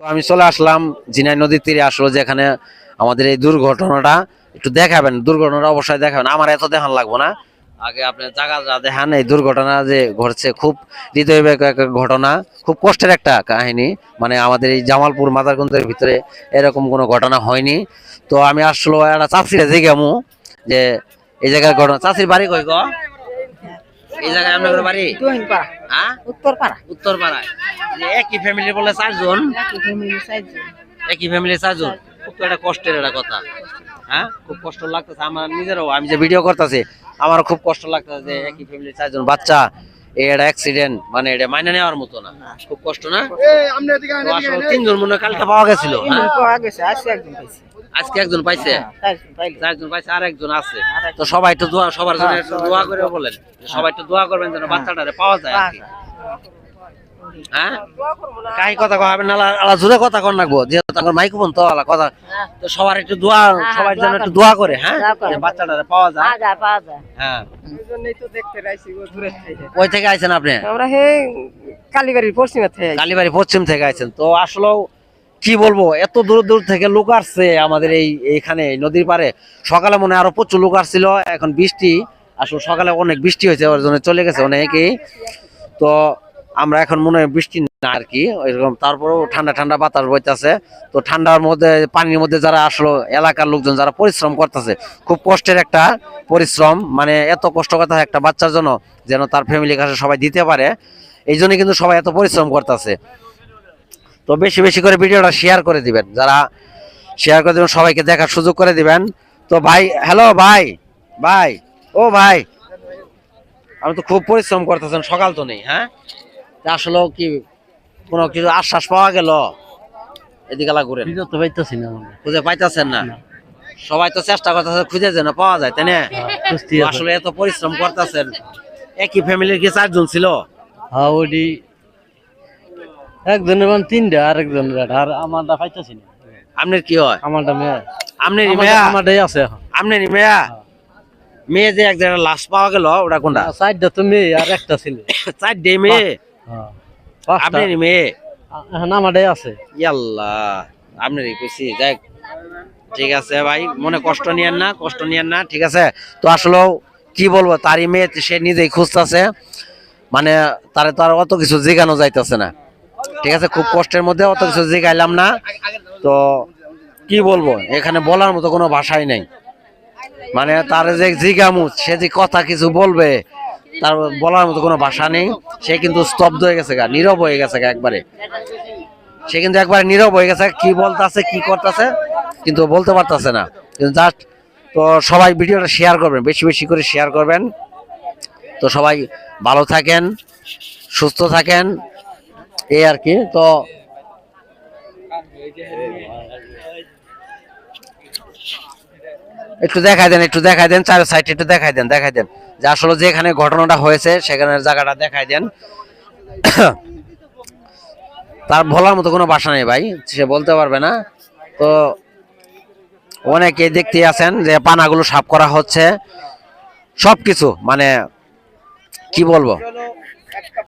তো আমি চলে আসলাম জিনাই নদীর তীরে আসলো যেখানে আমাদের এই দুর্ঘটনাটা একটু দেখাবেন, দুর্ঘটনাটা অবশ্যই দেখাবেন। আমার এত দেখান লাগবো না। আগে আপনি জায়গা দেখান, এই দুর্ঘটনা যে ঘটছে, খুব হৃদয় ঘটনা, খুব কষ্টের একটা কাহিনী। মানে আমাদের এই জামালপুর, মাদারগঞ্জের ভিতরে এরকম কোনো ঘটনা হয়নি। তো আমি আসলো একটা চাষিরে জিজ্ঞামু যে এই জায়গার ঘটনা চাষির বাড়ি কই গো? এই জায়গায় আপনার বাড়ি? দোহিনপাড়া হ্যাঁ? উত্তরপাড়া। একই ফ্যামিলি বলে চারজন? একই ফ্যামিলি সাইজ একই ফ্যামিলি চারজন? খুব একটা কষ্টের একটা কথা। হ্যাঁ? খুব কষ্ট লাগতেছে। আমার নিজেরও আমি যে ভিডিও করতেছি আমার খুব কষ্ট লাগতেছে যে একই ফ্যামিলি চারজন বাচ্চা। এই একটা অ্যাক্সিডেন্ট মানে এটা মাইনে নেওয়ার মতো না। খুব কষ্ট না? তিনজন মনে হয় কালকে পাওয়া গেছিল হ্যাঁ? পাওয়া গেছে আসছে একজন পাইছে। আজকে একজন পাইছে? চারজন পাইছে আর একজন আছে। তো সবাই একটু দোয়া সবার জন্য দোয়া করে বলেন সবাই একটু দোয়া করবেন যেন বাচ্চাটারে পাওয়া যায় আর কি। হ্যাঁ কাহি কথা না আলা- জোরে কথা যেহেতু মাইক্রোফোন তো আলা কথা তো সবার একটু দোয়া সবার জন্য একটু দোয়া করে হ্যাঁ। বাচ্চাটারে পাওয়া যায়। পাওয়া পাওয়া যায়। হ্যাঁ। দুজনেই তো দেখতে রাইছি গো দূরে থেকে। ওই থেকে আইছেন আপনি? আমরা হে কালীবাড়ির পশ্চিমে থেকে কালীবাড়ি পশ্চিম থেকে আইছেন। তো আসলেও কি বলব, এত দূর দূর থেকে লোক আসছে আমাদের এই, এইখানে, এই নদীর পারে সকালে মনে আরও প্রচুর লোক আসছিল, এখন বৃষ্টি। আসলে সকালে অনেক বৃষ্টি হয়েছে, ওর জন্য চলে গেছে অনেকেই তো আমরা এখন মনে হয় বৃষ্টি না আর কি এরকম তারপরেও ঠান্ডা ঠান্ডা বাতাস বইতেছে। তো ঠান্ডার মধ্যে, পানির মধ্যে যারা আসলো, এলাকার লোকজন যারা পরিশ্রম করতেছে, খুব কষ্টের একটা পরিশ্রম। মানে এত কষ্ট কথা একটা বাচ্চার জন্য, যেন তার ফ্যামিলির কাছে সবাই দিতে পারে। এই জন্য কিন্তু সবাই এত পরিশ্রম করতেছে। তো বেশি বেশি করে ভিডিওটা শেয়ার করে দিবেন। যারা শেয়ার করে দিবেন সবাইকে দেখার সুযোগ করে দিবেন। তো ভাই হ্যালো ভাই ভাই ও ভাই। আপনি তো খুব পরিশ্রম করতেছেন সকাল তো নেই হ্যাঁ? তা আসলেও কি কোনো কিছু আশ্বাস পাওয়া গেল? এদিকে ঘুরেন। বিরত পাইতেছি না খুঁজে পাইতেছেন না? সবাই তো চেষ্টা করতেছে খুঁজে যেন পাওয়া যায় তাই না? আসলে এত পরিশ্রম করতেছেন। একই ফ্যামিলির কি চারজন ছিল? হ্যাঁ ওডি একজনের মানে তিনটা আর একজনের। আর আমারটা পাইতেছি না আপনার কি হয়? আমারটা মেয়ে। আপনার মেয়া? আমারটাই আছে এখন। আপনার মেয়া? মেয়ে যে এক জায়গায় লাশ পাওয়া গেল ওটা কোনটা? চারটা তো মেয়ে আর একটা ছিল। চারটে মেয়ে? হ্যাঁ। আপনার মেয়ে? এখন আমারটাই আছে। কইছি যাই ঠিক আছে ভাই মনে কষ্ট নিয়েন না কষ্ট নিয়েন না ঠিক আছে? তো আসলেও কি বলব তারই মেয়ে সে নিজেই খুঁজতেছে। মানে তারে তো আর অত কিছু জিগানো যাইতেছে না। ঠিক আছে, খুব কষ্টের মধ্যে অত কিছু জিগাইলাম না। তো কি বলব, এখানে বলার মতো কোনো ভাষাই নেই। মানে তার যে জিগামু, সে যে কথা কিছু বলবে, তার বলার মতো কোনো ভাষা নেই। সে কিন্তু স্তব্ধ হয়ে গেছে গা, নীরব হয়ে গেছে গা একবারে। সে কিন্তু একবারে নীরব হয়ে গেছে, কি বলতেছে, কি করতেছে, কিন্তু বলতে পারতেছে না। কিন্তু জাস্ট তো সবাই ভিডিওটা শেয়ার করবেন, বেশি বেশি করে শেয়ার করবেন। তো সবাই ভালো থাকেন, সুস্থ থাকেন। এই আর কি, তো একটু দেখাই দেন, একটু দেখাই দেন, চার সাইড একটু দেখাই দেন দেখাই দেন। যে আসলে যেখানে ঘটনাটা হয়েছে, সেখানের জায়গাটা দেখাই দেন। তার বলার মতো কোনো বাসা নেই ভাই, সে বলতে পারবে না। তো অনেকে দেখতে আছেন যে পানাগুলো সাফ করা হচ্ছে। সবকিছু মানে কি বলব?